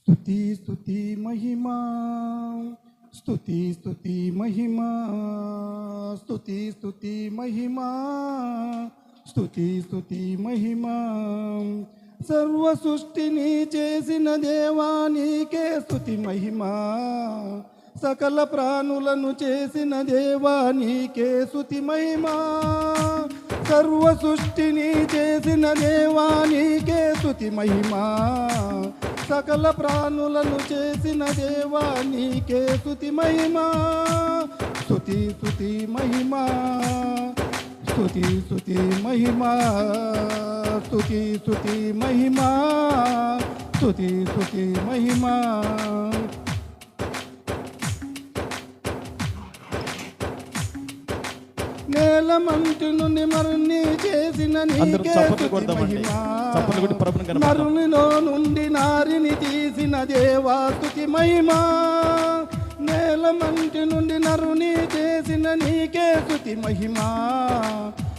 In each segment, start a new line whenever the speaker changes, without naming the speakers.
స్తుతి స్తుతి మహిమా. స్తుతి స్తుతి మహిమా. స్తుతి స్తుతి మహిమా. స్తుతి స్తుతి మహిమా. సర్వ సృష్టిని చేసిన దేవానికే స్తుతి మహిమా. సకల ప్రాణులను చేసిన దేవానికే స్తుతి మహిమా. సర్వ సృష్టిని చేసిన దేవానికే స్తుతి మహిమా. సకల ప్రాణులను చేసిన దేవా నీకే స్థుతి మహిమా. స్థుతి స్థుతి మహిమా. స్థుతి స్థుతి మహిమా. స్థుతి స్థుతి మహిమా. స్థుతి స్థుతి మహిమా.
చప్పట్లు కొట్టి ప్రభువుని కనపడదాం.
నరునిలో నుండి నారిని తీసిన దేవా స్తుతి మహిమా. నేల మంటి నుండి నరుని చేసిన నీకే స్తుతి మహిమా.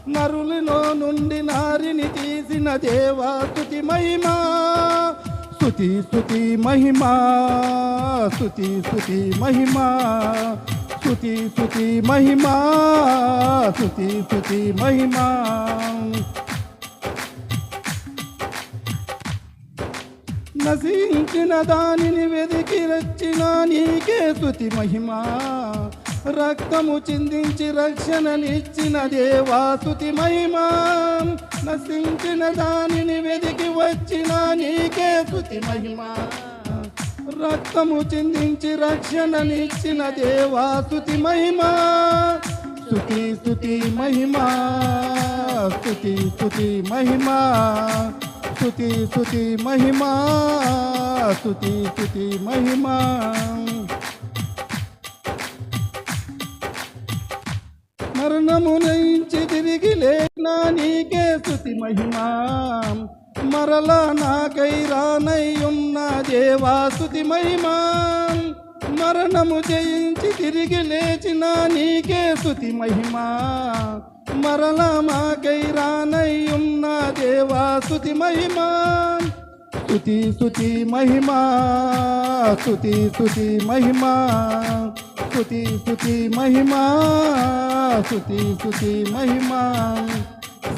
నరునిలో నుండి నారిని తీసిన దేవా స్తుతి మహిమా. స్తుతి స్తుతి మహిమా. స్తుతి స్తుతి మహిమా. స్థుతి స్థుతి మహిమా స్థుతి స్థుతి మహిమా. నశించిన దానిని వెదికి రచ్చిన నీకే స్థుతి మహిమా. రక్తము చిందించి రక్షణనిచ్చిన దేవా స్థుతి మహిమా. నశించిన దానిని వెదికి వచ్చిన నీకే స్థుతి మహిమా. రక్తము చిందించి రక్షణనిచ్చిన దేవా స్థుతి మహిమా. స్థుతి స్థుతి మహిమా. స్థుతి స్థుతి మహిమా. స్థుతి స్థుతి మహిమా. స్థుతి స్థుతి మహిమా. మరణము నయించి తిరిగి లేనా నీకే స్థుతి మహిమా. మరల నాకై రానయ్యున్న దేవాసుతి దేవా మహిమా. మరణము జయించి తిరిగి లేచిన నీకే సుతి మహిమా. మరల మాకై రానయ్యున్న దేవాసుతి దేవా మహిమా. స్తుతి స్తుతి మహిమా. స్తుతి స్తుతి మహిమా. స్తుతి స్తుతి మహిమా. స్తుతి స్తుతి మహిమా.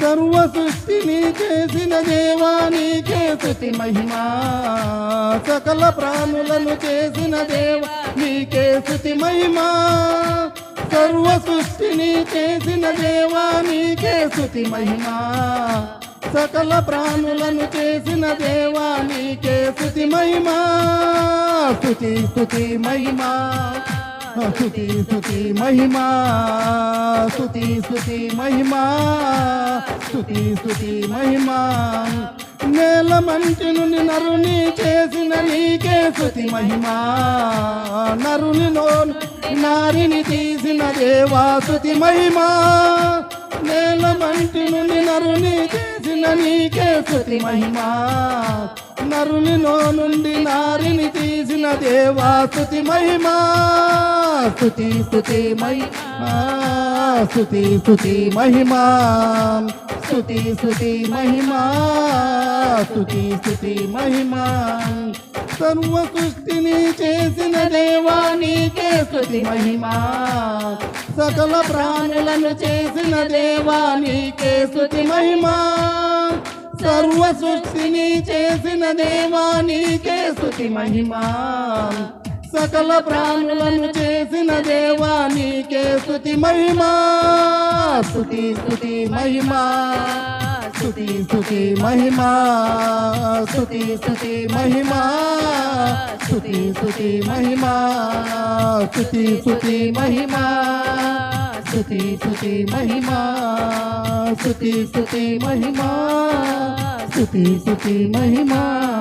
సర్వ సృష్టిని చేసిన దేవా నీకే స్తుతి మహిమా. సకల ప్రాణులను చేసిన దేవా నీకే స్తుతి మహిమా. సర్వ సృష్టిని చేసిన దేవా నీకే స్తుతి మహిమా. సకల ప్రాణులను చేసిన దేవా నీకే స్తుతి మహిమా. స్థుతి స్థుతి మహిమా. స్తుతి స్తుతి మహిమా స్తుతి స్తుతి మహిమా స్తుతి స్తుతి మహిమా. నేల మంచి నుండి నరుని చేసిన నీకే స్తుతి మహిమా. నరుని నోను నారిని తీసిన దేవా స్తుతి మహిమా. నేల మంటి నుండి నరుని చేసిన నీకే స్తుతి మహిమా. నరుని నో నుండి నారిని తీసిన దేవా స్తుతి మహిమా. స్తుతి స్తుతి మహిమా స్తుతి స్తుతి మహిమా. స్తుతి స్తుతి మహిమా స్తుతి స్తుతి మహిమా. సర్వ సృష్టిని చేసిన దేవా నీకే స్తుతి మహిమా. సకల ప్రాణులను చేసిన దేవా నీకే స్తుతి మహిమా. సర్వ సృష్టిని చేసిన దేవా నీకే స్తుతి మహిమా. సకల ప్రాణులను చేసిన దేవా నీకే స్తుతి మహిమా. స్థుతి స్థుతి మహిమా. స్థుతి స్థుతి మహిమా. స్థుతి స్థుతి మహిమా. స్థుతి స్థుతి మహిమా. స్థుతి స్థుతి మహిమా. స్థుతి స్థుతి మహిమా. స్థుతి స్థుతి మహిమా. స్థుతి స్థుతి మహిమా.